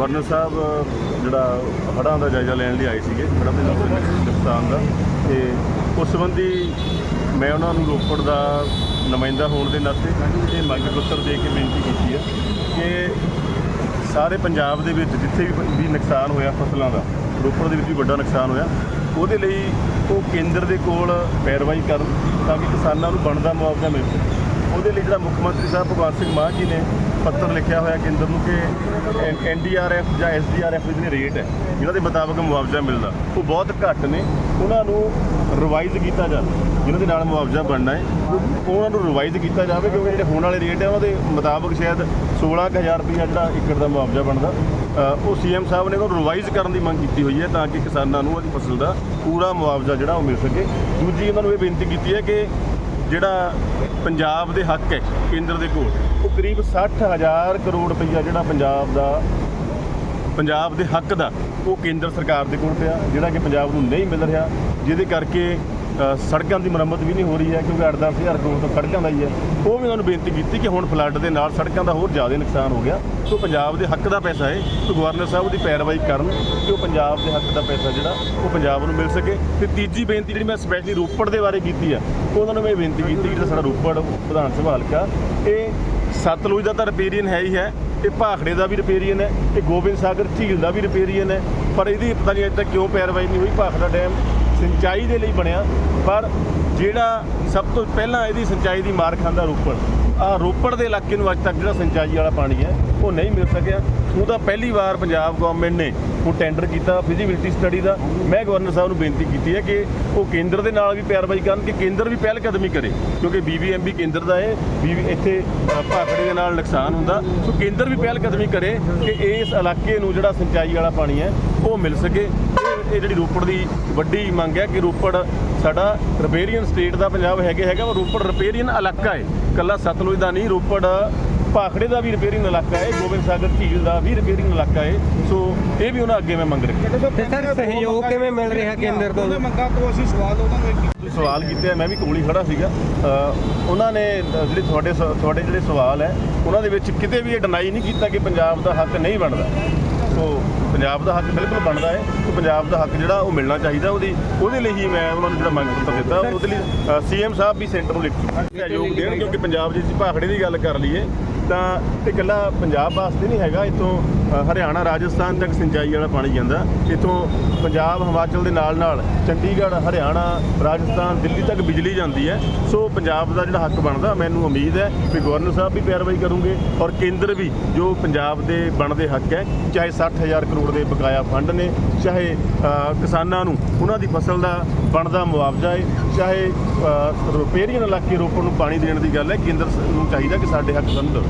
Governor ਸਾਹਿਬ, ਜਿਹੜਾ ਹੜ੍ਹਾਂ ਦਾ ਜਾਇਜ਼ਾ ਲੈਣ ਲਈ ਆਏ ਸੀਗੇ, ਹੜ੍ਹਾਂ ਦੇ ਨਾਲ ਨੁਕਸਾਨ ਦਾ, ਤੇ ਉਸ ਸੰਬੰਧੀ ਮੈਂ ਉਹਨਾਂ ਨੂੰ ਰੋਪੜ ਦਾ ਨੁਮਾਇੰਦਾ ਹੋਣ ਦੇ ਨਾਤੇ ਇਹ ਮੰਗ ਪੱਤਰ ਦੇ ਕੇ ਬੇਨਤੀ ਕੀਤੀ ਹੈ ਕਿ ਸਾਰੇ ਪੰਜਾਬ ਦੇ ਵਿੱਚ ਜਿੱਥੇ ਵੀ ਵੀ ਨੁਕਸਾਨ ਹੋਇਆ ਫਸਲਾਂ ਦਾ, ਰੋਪੜ ਦੇ ਵਿੱਚ ਵੀ ਵੱਡਾ ਨੁਕਸਾਨ ਹੋਇਆ, ਉਹਦੇ ਲਈ ਉਹ ਕੇਂਦਰ ਦੇ ਕੋਲ ਪੈਰਵਾਈ ਕਰਨ ਤਾਂ ਕਿ ਕਿਸਾਨਾਂ ਨੂੰ ਬਣਦਾ ਮੁਆਵਜ਼ਾ ਮਿਲ ਸਕੇ। ਉਹਦੇ ਲਈ ਜਿਹੜਾ ਮੁੱਖ ਮੰਤਰੀ ਸਾਹਿਬ ਭਗਵੰਤ ਸਿੰਘ ਮਾਨ ਜੀ ਨੇ ਪੱਤਰ ਲਿਖਿਆ ਹੋਇਆ ਕੇਂਦਰ ਨੂੰ ਕਿ ਐਨਡੀਆਰਐਫ ਜਾਂ ਐਸਡੀਆਰਐਫ ਦੇ ਜਿਹੜੇ ਰੇਟ ਹੈ ਜਿਹਨਾਂ ਦੇ ਮੁਤਾਬਕ ਮੁਆਵਜ਼ਾ ਮਿਲਦਾ। ਉਹ ਬਹੁਤ ਘੱਟ ਨੇ। ਉਹਨਾਂ ਨੂੰ ਰਿਵਾਈਜ਼ ਕੀਤਾ ਜਾਵੇ। ਜਿਹਨਾਂ ਦੇ ਨਾਲ ਮੁਆਵਜ਼ਾ ਬਣਨਾ ਹੈ ਉਹਨਾਂ ਨੂੰ ਰਿਵਾਈਜ਼ ਕੀਤਾ ਜਾਵੇ ਕਿਉਂਕਿ ਜਿਹੜੇ ਹੋਣ ਵਾਲੇ ਰੇਟ ਹੈ ਉਹਨਾਂ ਦੇ ਮੁਤਾਬਕ ਸ਼ਾਇਦ 16000 ਰੁਪਈਆ ਜਿਹੜਾ ਏਕੜ ਦਾ ਮੁਆਵਜ਼ਾ ਬਣਦਾ। ਅ, ਉਹ ਸੀਐਮ ਸਾਹਿਬ ਨੇ ਉਹਨੂੰ ਰਿਵਾਈਜ਼ ਕਰਨ ਦੀ ਮੰਗ ਕੀਤੀ ਹੋਈ ਹੈ ਤਾਂ ਕਿ ਕਿਸਾਨਾਂ ਨੂੰ ਉਹਦੀ ਫਸਲ ਦਾ ਪੂਰਾ ਮੁਆਵਜ਼ਾ ਜਿਹੜਾ ਉਹ ਮਿਲ ਸਕੇ। ਦੂਜੀ ਇਹਨਾਂ ਨੂੰ ਇਹ ਬੇਨਤੀ ਕੀਤੀ ਹੈ ਕਿ ਜਿਹੜਾ ਪੰਜਾਬ ਦੇ ਹੱਕ ਹੈ, ਕੇਂਦਰ ਦੇ ਕੋਲ, ਉਹ ਕਰੀਬ 60000 ਕਰੋੜ ਰੁਪਈਆ ਜਿਹੜਾ ਪੰਜਾਬ ਦਾ, ਪੰਜਾਬ ਦੇ ਹੱਕ ਦਾ, ਉਹ ਕੇਂਦਰ ਸਰਕਾਰ ਦੇ ਕੋਲ ਪਿਆ, ਜਿਹੜਾ ਕਿ ਪੰਜਾਬ ਨੂੰ ਨਹੀਂ ਮਿਲ ਰਿਹਾ। ਜਿਹਦੇ ਕਰਕੇ ਸੜਕਾਂ ਦੀ ਮੁਰੰਮਤ ਵੀ ਨਹੀਂ ਹੋ ਰਹੀ ਹੈ ਕਿਉਂਕਿ 8-10 ਹਜ਼ਾਰ ਕਰੋੜ ਤਾਂ ਸੜਕਾਂ ਦਾ ਹੀ ਹੈ। ਉਹ ਵੀ ਉਹਨਾਂ ਨੂੰ ਬੇਨਤੀ ਕੀਤੀ ਕਿ ਹੁਣ ਫਲੱਡ ਦੇ ਨਾਲ ਸੜਕਾਂ ਦਾ ਹੋਰ ਜ਼ਿਆਦਾ ਨੁਕਸਾਨ ਹੋ ਗਿਆ। ਸੋ ਪੰਜਾਬ ਦੇ ਹੱਕ ਦਾ ਪੈਸਾ ਹੈ, ਸੋ ਗਵਰਨਰ ਸਾਹਿਬ ਦੀ ਪੈਰਵਾਈ ਕਰਨ ਕਿ ਉਹ ਪੰਜਾਬ ਦੇ ਹੱਕ ਦਾ ਪੈਸਾ ਜਿਹੜਾ, ਉਹ ਪੰਜਾਬ ਨੂੰ ਮਿਲ ਸਕੇ। ਤੇ ਤੀਜੀ ਬੇਨਤੀ ਜਿਹੜੀ ਮੈਂ ਸਪੈਸ਼ਲੀ ਰੋਪੜ ਦੇ ਬਾਰੇ ਕੀਤੀ ਆ ਉਹਨਾਂ ਨੂੰ ਮੈਂ ਬੇਨਤੀ ਕੀਤੀ ਜਿਹੜਾ ਸਾਡਾ ਰੋਪੜ ਵਿਧਾਨ ਸਭਾ ਹਲਕਾ, ਇਹ ਸਤਲੁਜ ਦਾ ਤਾਂ ਰਿਪੇਰੀਅਨ ਹੈ ਹੀ ਹੈ, ਇਹ ਭਾਖੜੇ ਦਾ ਵੀ ਰਿਪੇਰੀਅਨ ਹੈ, ਇਹ ਗੋਬਿੰਦ ਸਾਗਰ ਝੀਲ ਦਾ ਵੀ ਰਿਪੇਰੀਅਨ ਹੈ, ਪਰ ਇਹਦੀ ਪਤਾ ਨਹੀਂ ਅਜੇ ਤੱਕ ਕਿਉਂ ਪੈਰਵਾਈ ਨਹੀਂ ਹੋਈ, ਭਾਖੜਾ ਡੈਮ ਸਿੰਚਾਈ ਦੇ ਲਈ ਬਣਿਆ, ਪਰ ਜਿਹੜਾ ਸਭ ਤੋਂ ਪਹਿਲਾਂ ਇਹਦੀ ਸਿੰਚਾਈ ਦੀ ਮਾਰ ਖਾਂਦਾ ਰੋਪੜ। ਆ ਰੋਪੜ ਦੇ ਇਲਾਕੇ ਨੂੰ ਅੱਜ ਤੱਕ ਜਿਹੜਾ ਸਿੰਚਾਈ ਵਾਲਾ ਪਾਣੀ ਹੈ ਉਹ ਨਹੀਂ ਮਿਲ ਸਕਿਆ। ਉਹਦਾ ਪਹਿਲੀ ਵਾਰ ਪੰਜਾਬ ਗਵਰਨਮੈਂਟ ਨੇ ਉਹ ਟੈਂਡਰ ਕੀਤਾ ਫਿਜ਼ੀਬਿਲਟੀ ਸਟੱਡੀ ਦਾ। ਮੈਂ ਗਵਰਨਰ ਸਾਹਿਬ ਨੂੰ ਬੇਨਤੀ ਕੀਤੀ ਹੈ ਕਿ ਉਹ ਕੇਂਦਰ ਦੇ ਨਾਲ ਵੀ ਪੈਰਵਾਈ ਕਰਨ ਕਿ ਕੇਂਦਰ ਵੀ ਪਹਿਲ ਕਦਮੀ ਕਰੇ ਕਿਉਂਕਿ ਬੀਬੀਐਮਬੀ ਕੇਂਦਰ ਦਾ ਹੈ ਬੀਬੀ ਇੱਥੇ ਅ, ਭਾਖੜੇ ਦੇ ਨਾਲ ਨੁਕਸਾਨ ਹੁੰਦਾ। ਸੋ ਕੇਂਦਰ ਵੀ ਪਹਿਲ ਕਦਮੀ ਕਰੇ ਕਿ ਇਸ ਇਲਾਕੇ ਨੂੰ ਜਿਹੜਾ ਸਿੰਚਾਈ ਵਾਲਾ ਪਾਣੀ ਹੈ ਉਹ ਮਿਲ ਸਕੇ। ਇਹ ਜਿਹੜੀ ਰੋਪੜ ਦੀ ਵੱਡੀ ਮੰਗ ਹੈ ਕਿ ਰੋਪੜ ਸਾਡਾ ਰਿਪੇਰੀਅਨ ਸਟੇਟ ਦਾ ਪੰਜਾਬ ਹੈਗੇ ਹੈਗਾ ਉਹ ਰੋਪੜ ਰਿਪੇਰੀਅਨ ਇਲਾਕਾ ਹੈ। ਕੱਲਾ ਸਤਲੁਜ ਦਾ ਨਹੀਂ ਰੋਪੜ ਭਾਖੜੇ ਦਾ ਵੀ ਰਿਪੇਰੀਅਨ ਇਲਾਕਾ ਹੈ ਗੋਬਿੰਦ ਸਾਗਰ ਝੀਲ ਦਾ ਵੀ ਰਿਪੇਰੀਅਨ ਇਲਾਕਾ ਹੈ। ਸੋ ਇਹ ਵੀ ਉਹਨਾਂ ਅੱਗੇ ਮੈਂ ਮੰਗ ਰੱਖੀ ਤੇ ਸਰ ਸਹਿਯੋਗ ਕਿਵੇਂ ਮਿਲ ਰਿਹਾ ਕੇਂਦਰ ਤੋਂ? ਮੰਗਾਂ ਤੋਂ ਅਸੀਂ ਸਵਾਲ ਉਹਨਾਂ ਨੂੰ ਸਵਾਲ ਕੀਤੇ ਮੈਂ ਵੀ ਕੋਲ ਹੀ ਖੜਾ ਸੀਗਾ। ਉਹਨਾਂ ਨੇ ਜਿਹੜੇ ਤੁਹਾਡੇ ਸ- ਤੁਹਾਡੇ ਜਿਹੜੇ ਸਵਾਲ ਹੈ ਉਹਨਾਂ ਦੇ ਵਿੱਚ ਕਿਤੇ ਵੀ ਇਹ ਡਿਨਾਈ ਨਹੀਂ ਕੀਤਾ ਕਿ ਪੰਜਾਬ ਦਾ ਹੱਕ ਨਹੀਂ ਬਣਦਾ। ਸੋ ਪੰਜਾਬ ਦਾ ਹੱਕ ਬਿਲਕੁਲ ਬਣਦਾ ਹੈ। ਸੋ ਪੰਜਾਬ ਦਾ ਹੱਕ ਜਿਹੜਾ ਉਹ ਮਿਲਣਾ ਚਾਹੀਦਾ ਉਹਦੀ ਉਹਦੇ ਲਈ ਹੀ ਮੈਂ ਉਹਨਾਂ ਨੂੰ ਜਿਹੜਾ ਮੰਗ ਪੱਤਰ ਦਿੱਤਾ ਉਹਦੇ ਲਈ ਸੀਐਮ ਸਾਹਿਬ ਵੀ ਸੈਂਟਰ ਨੂੰ ਲਿਖ ਚੁੱਕੇ ਸਹਿਯੋਗ ਦੇਣ ਕਿਉਂਕਿ ਪੰਜਾਬ ਜੇ ਅਸੀਂ ਭਾਖੜੇ ਦੀ ਗੱਲ ਕਰ ਲਈਏ ਤਾਂ ਇਹ ਇਕੱਲਾ ਪੰਜਾਬ ਵਾਸਤੇ ਨਹੀਂ ਹੈਗਾ ਇਤੋਂ ਹਰਿਆਣਾ, ਰਾਜਸਥਾਨ ਤੱਕ ਸਿੰਚਾਈ ਵਾਲਾ ਪਾਣੀ ਜਾਂਦਾ। ਇਤੋਂ ਪੰਜਾਬ, ਹਿਮਾਚਲ ਦੇ ਨਾਲ ਨਾਲ ਚੰਡੀਗੜ੍ਹ, ਹਰਿਆਣਾ, ਰਾਜਸਥਾਨ, ਦਿੱਲੀ ਤੱਕ ਬਿਜਲੀ ਜਾਂਦੀ ਹੈ। ਸੋ ਪੰਜਾਬ ਦਾ ਜਿਹੜਾ ਹੱਕ ਬਣਦਾ, ਮੈਨੂੰ ਉਮੀਦ ਹੈ ਕਿ ਗਵਰਨਰ ਸਾਹਿਬ ਵੀ ਪੈਰਵਾਈ ਕਰੂਗੇ ਔਰ ਕੇਂਦਰ ਵੀ ਜੋ ਪੰਜਾਬ ਦੇ ਬਣਦੇ ਹੱਕ ਹੈ, ਚਾਹੇ 60000 ਕਰੋੜ ਦੇ ਬਕਾਇਆ ਫੰਡ ਨੇ, ਚਾਹੇ ਕਿਸਾਨਾਂ ਨੂੰ ਉਹਨਾਂ ਦੀ ਫਸਲ ਦਾ ਬਣਦਾ ਮੁਆਵਜ਼ਾ ਹੈ, ਚਾਹੇ ਰਿਪੇਰੀਅਨ ਇਲਾਕੇ ਰੋਪੜ ਨੂੰ ਪਾਣੀ ਦੇਣ ਦੀ ਗੱਲ ਹੈ, ਕੇਂਦਰ ਨੂੰ ਚਾਹੀਦਾ ਕਿ ਸਾਡੇ ਹੱਕ ਸਾਨੂੰ